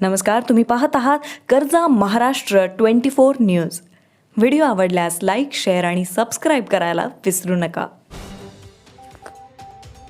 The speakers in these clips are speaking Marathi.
नमस्कार तुम्ही पाहत आहात कर्जा Maharashtra twenty four news. Video आवडल्यास लाईक शेअर आणि सबस्क्राईब करायला विसरू नका.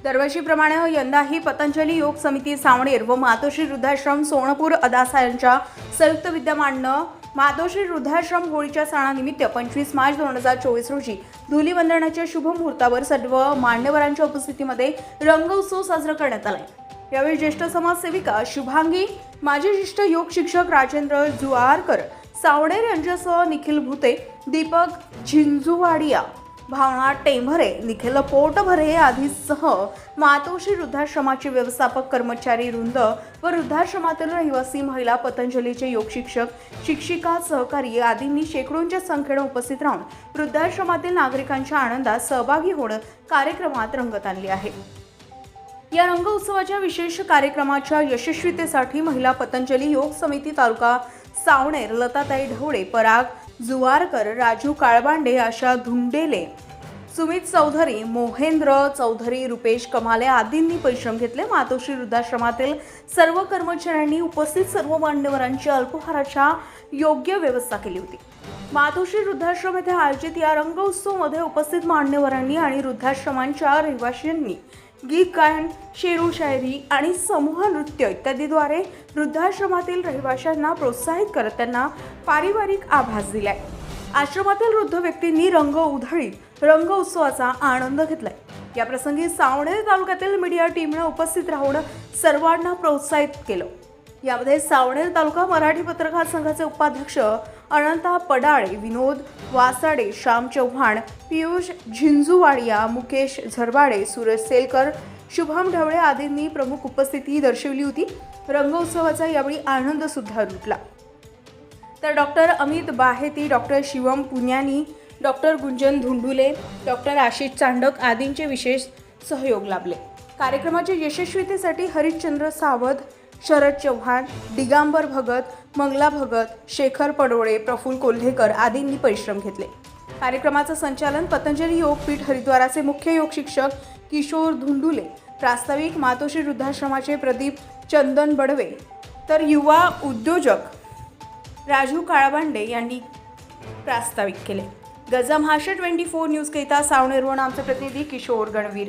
दरवर्षीप्रमाणे यंदाही पतंजली योग समिती सावणेर व मातोश्री वृद्धाश्रम सोनपूर अदासा यांच्या संयुक्त विद्यमानं मातोश्री वृद्धाश्रम होळीच्या सणानिमित्त पंचवीस मार्च दोन हजार चोवीस रोजी धुलीवंदनाच्या शुभ मुहूर्तावर सर्व मान्यवरांच्या उपस्थितीमध्ये रंगोत्सव साजरा करण्यात आलाय यावेळी ज्येष्ठ समाजसेविका शुभांगी माजी ज्येष्ठ योग शिक्षक राजेंद्र जुआरकर सावणेर यांच्यासह निखिल भुते दीपक झिंजुवाडिया भावना टेंभरे निखिल पोटभरे आदीसह मातोश्री वृद्धाश्रमाचे व्यवस्थापक कर्मचारी वृंद व वृद्धाश्रमातील रहिवासी महिला पतंजलीचे योग शिक्षक शिक्षिका सहकारी आदींनी शेकडोंच्या संख्येनं उपस्थित राहून वृद्धाश्रमातील नागरिकांच्या आनंदात सहभागी होणं कार्यक्रमात रंगत आणली आहे. या रंग उत्सवाच्या विशेष कार्यक्रमाच्या यशस्वीतेसाठी महिला पतंजली योग समिती तालुका सावणेर लताताई ढवळे पराग जुवारकर राजू काळबांडे आशा धुंडेले सुमित चौधरी मोहेंद्र चौधरी रुपेश कमाले आदींनी परिश्रम घेतले. मातोश्री वृद्धाश्रमातील सर्व कर्मचाऱ्यांनी उपस्थित सर्व मान्यवरांची अल्पहाराच्या योग्य व्यवस्था केली होती. मातोश्री वृद्धाश्रम येथे आयोजित या रंग उत्सवमध्ये उपस्थित मान्यवरांनी आणि वृद्धाश्रमांच्या रहिवाशांनी गीत गायन शेरू शायरी आणि समूह नृत्य इत्यादीद्वारे वृद्धाश्रमातील रहिवाशांना प्रोत्साहित करत त्यांना पारिवारिक आभास दिलाय. आश्रमातील वृद्ध व्यक्तींनी रंग उधळीत रंग उत्सवाचा आनंद घेतलाय. या प्रसंगी सावणेर तालुक्यातील मीडिया टीमनं उपस्थित राहून सर्वांना प्रोत्साहित केलं. यामध्ये सावनेर तालुका मराठी पत्रकार संघाचे उपाध्यक्ष अनंता पडाळे विनोद वासाडे श्याम चव्हाण पियुष झिंजुवाडिया मुकेश झरबाडे सुरेश सेलकर शुभम ढवळे आदींनी प्रमुख उपस्थिती दर्शवली होती. रंगोत्सवाचा यावेळी आनंद सुद्धा लुटला. तर doctor Amit Baheti doctor Shivam Punyani doctor Gunjan Dhundule doctor Ashish Chandak आदींचे विशेष सहयोग लाभले. कार्यक्रमाच्या यशस्वीतेसाठी हरिश्चंद्र सावध शरद चव्हाण दिगांबर भगत मंगला भगत शेखर पडोळे प्रफुल्ल कोल्हेकर आदींनी परिश्रम घेतले. कार्यक्रमाचं संचालन पतंजली योगपीठ हरिद्वाराचे मुख्य योग शिक्षक किशोर धुंडुले प्रास्ताविक मातोश्री वृद्धाश्रमाचे प्रदीप चंदन बडवे तर युवा उद्योजक राजू काळबांडे यांनी प्रास्ताविक केले. गजा महाराष्ट्र ट्वेंटी फोर न्यूजकरिता सावनेरवण आमचे प्रतिनिधी किशोर गणवीर.